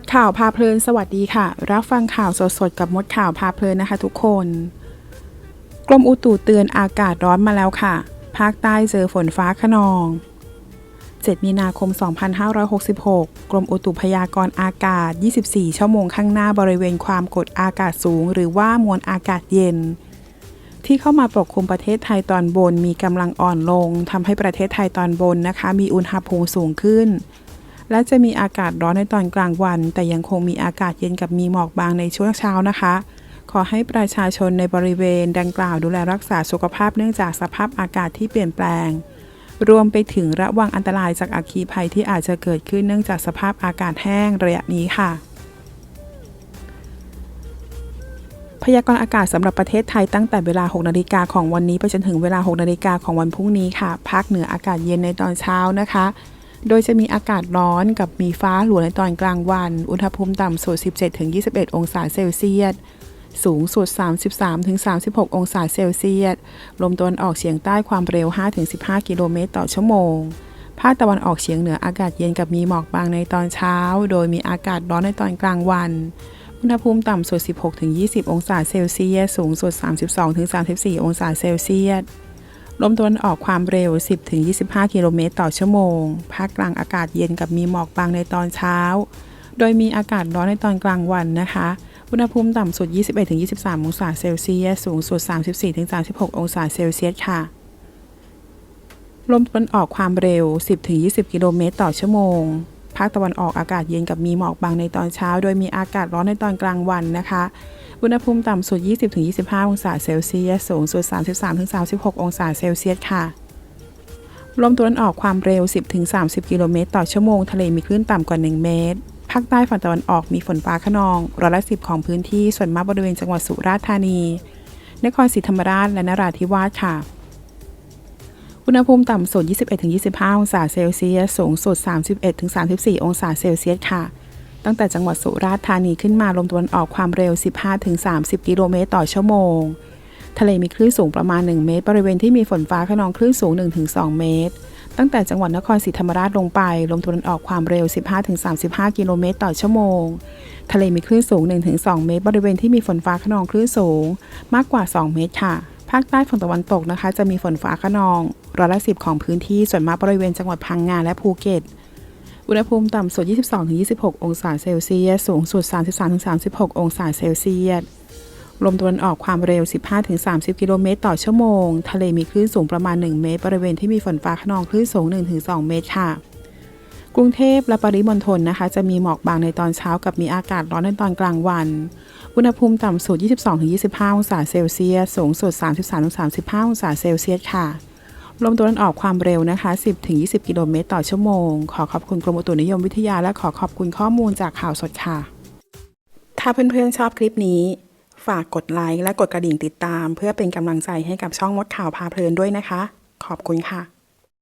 ดข่าวพาเพลินสวัสดีค่ะ รับฟังข่าวสดๆกับมดข่าวพาเพลินนะคะทุกคน กรมอุตุเตือนอากาศร้อนมาแล้วค่ะ ภาคใต้เจอฝนฟ้าขนอง 7 มีนาคม 2566 กรมอุตุพยากรณ์อากาศ 24 ชั่วโมงข้างหน้าบริเวณความกดอากาศสูง หรือว่ามวลอากาศเย็น ที่เข้ามาปกคลุมประเทศไทยตอนบนมีกำลังอ่อนลงทำให้ประเทศไทยตอนบนนะคะ มีอุณหภูมิสูงขึ้น และจะมีอากาศร้อนในตอนกลางวัน แต่ยังคงมีอากาศเย็นกับมีหมอกบางในช่วงเช้านะคะ ขอให้ประชาชนในบริเวณดังกล่าวดูแลรักษาสุขภาพเนื่องจากสภาพอากาศที่เปลี่ยนแปลง รวมไปถึงระวังอันตรายจากอัคคีภัยที่อาจจะเกิดขึ้นเนื่องจากสภาพอากาศแห้งระยะนี้ค่ะพยากรณ์อากาศสำหรับประเทศไทยตั้งแต่เวลา 6 นาฬิกาของวันนี้ไปจนถึงเวลา 6 นาฬิกาของวันพรุ่งนี้ค่ะ ภาคเหนืออากาศเย็นในตอนเช้านะคะ โดยจะมีอากาศร้อนกับมีฟ้าหลวในตอนกลางวัน อุณหภูมิต่ำสุด 17-21 องศาเซลเซียส สูงสุด 33-36 องศาเซลเซียส ลมตะวันออกเฉียงใต้ความเร็ว 5-15 กิโลเมตรต่อชั่วโมง ภาคตะวันออกเฉียงเหนืออากาศเย็นกับมีหมอกบางในตอนเช้า โดยมีอากาศร้อนในตอนกลางวัน อุณหภูมิต่ำสุด 16-20 องศาเซลเซียส สูงสุด 32-34 องศาเซลเซียส ลมตะวันออกความเร็ว 10-25 กิโลเมตรต่อชั่วโมง ภาคกลางอากาศเย็นกับมีหมอกบางในตอนเช้า โดยมีอากาศร้อนในตอนกลางวันนะคะ อุณหภูมิต่ำสุด 21-23 องศาเซลเซียส สูงสุด 34-36 องศาเซลเซียสค่ะ ลมตะวันออกความเร็ว 10-20 กิโลเมตรต่อชั่วโมง ภาคตะวันออกอากาศเย็นกับมีหมอกบางในตอนเช้า โดยมีอากาศร้อนในตอนกลางวันนะคะ อุณหภูมิต่ำสุด 20-25 องศาเซลเซียส สูงสุด 33-36 องศาเซลเซียสค่ะ ลมตะวันออกความเร็ว 10-30 กิโลเมตรต่อชั่วโมง ทะเลมีคลื่นต่ำกว่า 1 เมตร ภาคใต้ฝั่งตะวันออกมีฝนฟ้าขนองร้อยละสิบของพื้นที่ ส่วนมากบริเวณจังหวัดสุราษฎร์ธานี นครศรีธรรมราช และนราธิวาสค่ะอุณหภูมิต่ำสุด 21-25 องศาเซลเซียส สูงสุด 31-34 องศาเซลเซียสค่ะ ตั้งแต่จังหวัดสุราษฎร์ธานีขึ้นมาลมตะวันออกความเร็ว 15-30 กิโลเมตรต่อชั่วโมง ทะเลมีคลื่นสูงประมาณ 1 เมตร บริเวณที่มีฝนฟ้าขนองคลื่นสูง 1-2 เมตร ตั้งแต่จังหวัดนครศรีธรรมราชลงไป ลมตะวันออกความเร็ว 15-35 กิโลเมตรต่อชั่วโมง ทะเลมีคลื่นสูง 1-2 เมตร บริเวณที่มีฝนฟ้าขนองคลื่นสูง มากกว่า 2 เมตรค่ะภาคใต้ฝั่งตะวันตกนะคะ จะมีฝนฟ้าขนองร้อยละสิบของพื้นที่ส่วนมากบริเวณจังหวัดพังงาและภูเก็ต อุณหภูมิต่ำสุด 22-26 องศาเซลเซียส สูงสุด 33-36 องศาเซลเซียส ลมตะวันออกความเร็ว 15-30 กิโลเมตรต่อชั่วโมง ทะเลมีคลื่นสูงประมาณ 1 เมตร บริเวณที่มีฝนฟ้าขนองคลื่นสูง 1-2 เมตรค่ะ กรุงเทพและปริมณฑลนะคะ จะมีหมอกบางในตอนเช้ากับมีอากาศร้อนในตอนกลางวัน อุณหภูมิต่ำสุด 22-25 องศาเซลเซียส สูงสุด 33-35 องศาเซลเซียสค่ะ ลมตะวันออกความเร็วนะคะ 10-20 กิโลเมตรต่อชั่วโมง ขอขอบคุณกรมอุตุนิยมวิทยาและขอขอบคุณข้อมูลจากข่าวสดค่ะ ถ้าเพื่อนๆชอบคลิปนี้ ฝากกดไลค์และกดกระดิ่งติดตาม เพื่อเป็นกำลังใจให้กับช่องมดข่าวพาเพลินด้วยนะคะ ขอบคุณค่ะ